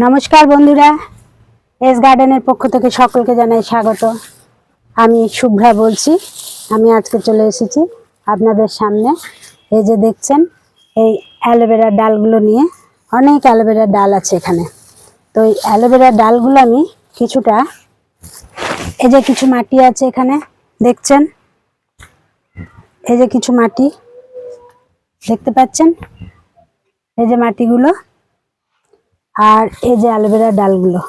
নমস্কার বন্ধুরা এস গার্ডেনের পক্ষ থেকে সকলকে জানাই স্বাগত। আমি শুভ্রা বলছি, আমি আজকে চলে এসেছি আপনাদের সামনে। এই যে দেখছেন, এই অ্যালোভেরার ডালগুলো নিয়ে অনেক অ্যালোভেরার ডাল আছে এখানে। তো এই অ্যালোভেরার ডালগুলো আমি কিছুটা, এই যে কিছু মাটি আছে এখানে, দেখছেন? এই যে কিছু মাটি, দেখতে পাচ্ছেন? এই যে মাটিগুলো আর এই যে অ্যালোভেরা ডালগুলো,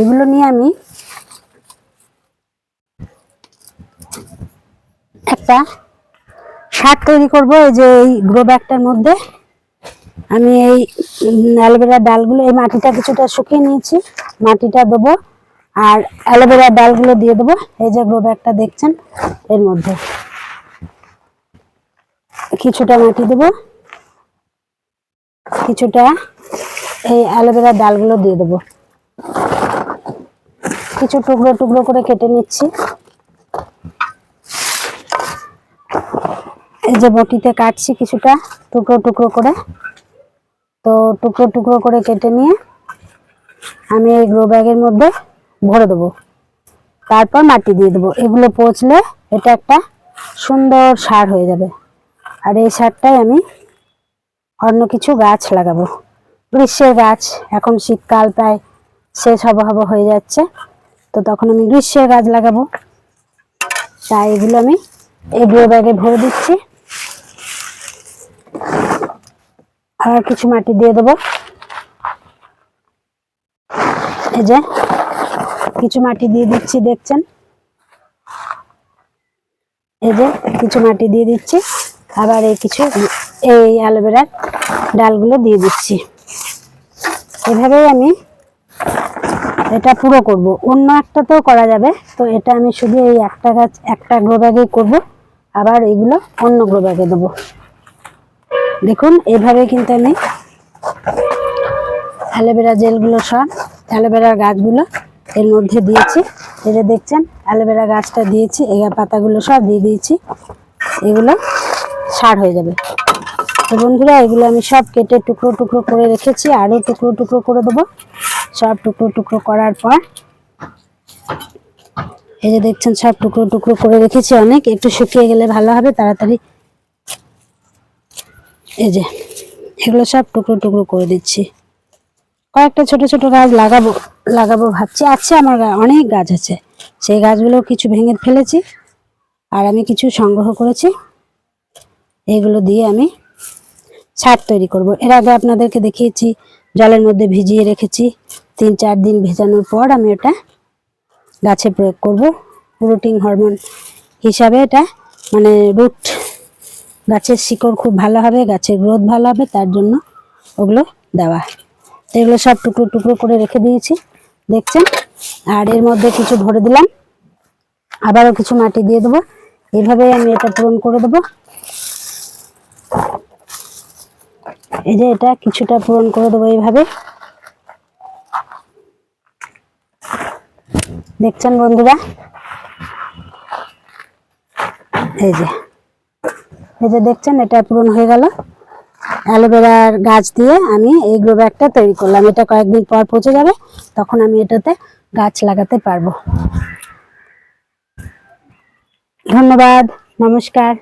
এগুলো নিয়ে আমি একটা সার তৈরি করব। এই যে এই গ্রো ব্যাগটার মধ্যে আমি এই অ্যালোভেরা ডালগুলো, এই মাটিটা কিছুটা শুকিয়ে নিয়েছি, মাটিটা দেবো আর অ্যালোভেরা ডালগুলো দিয়ে দেবো। এই যে গ্রো ব্যাগটা দেখছেন, এর মধ্যে কিছুটা মাটি দেবো, কিছুটা এই অ্যালোভেরা ডালগুলো দিয়ে দেবো। কিছু টুকরো টুকরো করে কেটে নিচ্ছি। এই যে বটিতে কাটছি কিছুটা, টুকরো টুকরো করে। তো টুকরো টুকরো করে কেটে নিয়ে আমি এই গ্রো ব্যাগের মধ্যে ভরে দেবো। তারপর মাটি দিয়ে দেবো। এগুলো পচলে এটা একটা সুন্দর সার হয়ে যাবে। আর এই সারটাই আমি অন্য কিছু গাছ লাগাবো। গ্রীষ্মের গাছ, এখন শীতকাল প্রায় শেষ হব হব হয়ে যাচ্ছে। তো তখন আমি গ্রীষ্মের গাছ লাগাবো। তাই এগুলো আমি এই গ্রো ব্যাগে ভরে দিচ্ছি। আর কিছু মাটি দিয়ে দেবো। এই যে, কিছু মাটি দিয়ে দিচ্ছি, দেখছেন? এই যে, কিছু মাটি দিয়ে দিচ্ছি। আবার এই কিছু, এই অ্যালোভেরার ডালগুলো দিয়ে দিচ্ছি। এভাবেই আমি এটা পুরো করব। অন্য একটাতেও করা যাবে। তো এটা আমি শুধু এই একটা গাছ, একটা গ্রো ব্যাগেই করব। আবার এগুলো অন্য গ্রো ব্যাগে দেবো। দেখুন, এভাবে কিন্তু আমি অ্যালোভেরা জেলগুলো সব, অ্যালোভেরার গাছগুলো এর মধ্যে দিয়েছি। যে দেখছেন, অ্যালোভেরা গাছটা দিয়েছি এই পাতাগুলো সব দিয়ে দিয়েছি। এগুলো সার হয়ে যাবে। তো বন্ধুরা, এগুলো আমি সব কেটে টুকরো টুকরো করে রেখেছি। আরও টুকরো টুকরো করে দেবো। সব টুকরো টুকরো করার পর, এই যে দেখছেন, সব টুকরো টুকরো করে রেখেছি অনেক। একটু শুকিয়ে গেলে ভালো হবে, তাড়াতাড়ি। এই যে, এগুলো সব টুকরো টুকরো করে দিচ্ছি। কয়েকটা ছোট ছোট গাছ লাগাবো লাগাবো ভাবছি। আছে আমার অনেক গাছ আছে। সেই গাছগুলো কিছু ভেঙে ফেলেছি। আর আমি কিছু সংগ্রহ করেছি। এগুলো দিয়ে আমি ছাদ তৈরি করব। এর আগে আপনাদেরকে দেখিয়েছি, জলের মধ্যে ভিজিয়ে রেখেছি। তিন, চার দিন ভেজানোর পর আমি ওটা গাছে প্রয়োগ করব। রুটিং হরমোন হিসাবে এটা মানে রুট গাছের শিকড় খুব ভালো হবে, গাছের গ্রোথ ভালো হবে, তার জন্য ওগুলো দেওয়া। তো এগুলো সব টুকরো টুকরো করে রেখে দিয়েছি, দেখছেন? আর এর মধ্যে কিছু ভরে দিলাম। আবারও কিছু মাটি দিয়ে দেবো। এভাবেই আমি এটা পূরণ করে দেবো। এই যে এটা কিছুটা পূরণ করে দেবো এইভাবে। দেখছেন বন্ধুরা? এই যে। এই যে দেখছেন, এটা পূরণ হয়ে গেল। অ্যালোভেরার গাছ দিয়ে আমি এই গ্রো ব্যাগটা তৈরি করলাম। এটা কয়েকদিন পর পচে যাবে, তখন আমি এটাতে গাছ লাগাতে পারব। ধন্যবাদ, নমস্কার।